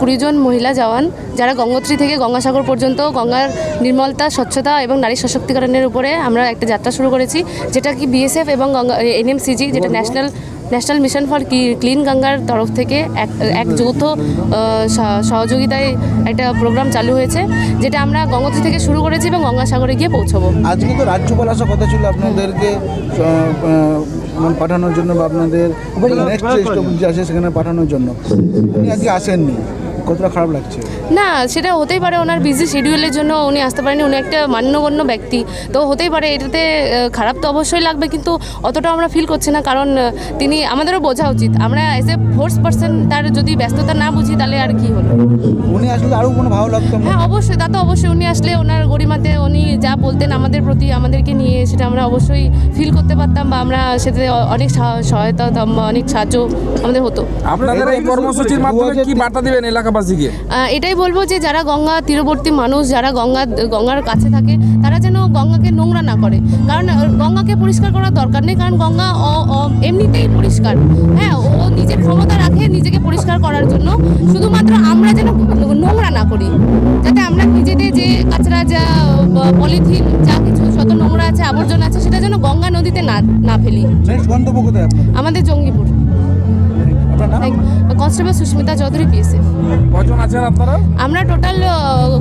কুড়ি জন মহিলা জওয়ান, যারা গঙ্গোত্রী থেকে গঙ্গাসাগর পর্যন্ত গঙ্গার নির্মলতা, স্বচ্ছতা এবং নারী সশক্তিকরণের উপরে আমরা একটা যাত্রা শুরু করেছি, যেটা কি বিএসএফ এবং গঙ্গা এনএমসিজি যেটা national national mission for clean গঙ্গার তরফ থেকে এক এক যৌথ সহযোগিতায় একটা প্রোগ্রাম চালু হয়েছে যেটা আমরা গঙ্গোত্রী থেকে শুরু করেছি এবং গঙ্গাসাগরে গিয়ে পৌঁছবো। আজকে তো রাজ্যপাল আসার কথা ছিল আপনাদেরকে মানে পাঠানোর জন্য বা আপনাদের নেক্সট আছে সেখানে পাঠানোর জন্য। উনি আজকে আসেননি। কতটা খারাপ লাগছে? না সেটা হতেই পারে ওনার বিজি শিডিউলের জন্য উনি আসতে পারেনি উনি একটা মান্যগণ্য ব্যক্তি। তো হতেই পারে এটাতে খারাপ তো অবশ্যই লাগবে কিন্তু অতটা আমরা ফিল করছি না কারণ তিনি আমাদেরও বোঝা উচিত। আমরা এজ এ ফোর্স পার্সন তার যদি ব্যস্ততা না বুঝি তাহলে আর কি হলো? উনি আসলে আরও কোনো ভালো লাগতো হ্যাঁ অবশ্যই তা তো অবশ্যই উনি আসলে ওনার গরিমাতে উনি যা বলতেন আমাদের প্রতি আমাদেরকে নিয়ে সেটা আমরা অবশ্যই ফিল করতে পারতাম বা আমরা সেটাতে অনেক সহায়তা অনেক সাহায্য আমাদের হতো। আপনাদের এই কর্মসূচির মাধ্যমে কি বার্তা দিবেন এলাকাবাসীকে? আহ, এটাই বলব যে যারা গঙ্গা তীরবর্তী মানুষ যারা গঙ্গা গঙ্গার কাছে থাকে তারা যেন গঙ্গাকে নোংরা না করে। কারণ গঙ্গাকে পরিষ্কার করার দরকার নেই কারণ গঙ্গা এমনিতেই পরিষ্কার। হ্যাঁ ও নিজের ক্ষমতা রাখে নিজেকে পরিষ্কার করার জন্য। শুধুমাত্র আমরা যেন নোংরা না করি। যাতে আমরা নিজেদের যে কাঁচরা যা পলিথিন যা কিছু যত নোংরা আছে আবর্জনা আছে সেটা যেন গঙ্গা নদীতে না না ফেলি। আমাদের জঙ্গিপুর। আপনার নাম? কনস্টেবল সুস্মিতা চৌধুরী পিএসএফ কজন আছেন আপনারা? আমরা টোটাল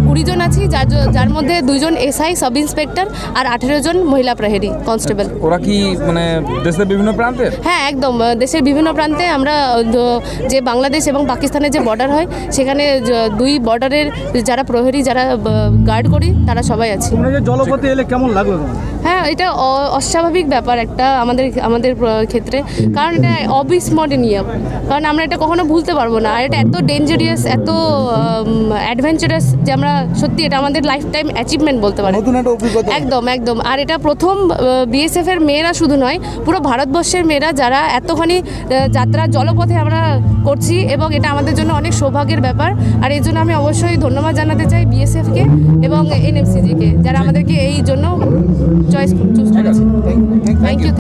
কুড়ি জন আছি যার যার মধ্যে দুজন এসআই সাব ইন্সপেক্টর আর আঠেরো জন মহিলা প্রহরী কনস্টেবল। ওরা কি মানে দেশের বিভিন্ন প্রান্তের? হ্যাঁ একদম দেশের বিভিন্ন প্রান্তে আমরা যে বাংলাদেশ এবং পাকিস্তানের যে বর্ডার হয় সেখানে দুই বর্ডারের যারা প্রহরী যারা গার্ড করি তারা সবাই আছে। জলপথে এলে কেমন লাগল হ্যাঁ এটা অস্বাভাবিক ব্যাপার একটা আমাদের আমাদের ক্ষেত্রে। কারণ এটা অবিস্মরণীয় কারণ আমরা এটা কখনো ভুলতে পারব না। আর এটা এত ডেঞ্জারিয়াস এত অ্যাডভেঞ্চারাস যে আমরা সত্যি এটা আমাদের লাইফ টাইম অ্যাচিভমেন্ট বলতে পারি। একদম একদম। আর এটা প্রথম বিএসএফ এর মেয়েরা শুধু নয় পুরো ভারতবর্ষের মেয়েরা যারা এতখানি যাত্রা জলপথে আমরা করছি এবং এটা আমাদের জন্য অনেক সৌভাগ্যের ব্যাপার। আর এই জন্য আমি অবশ্যই ধন্যবাদ জানাতে চাই বিএসএফকে এবং এনএমসিজিকে যারা আমাদেরকে এই জন্য guys. Thank. Thank you.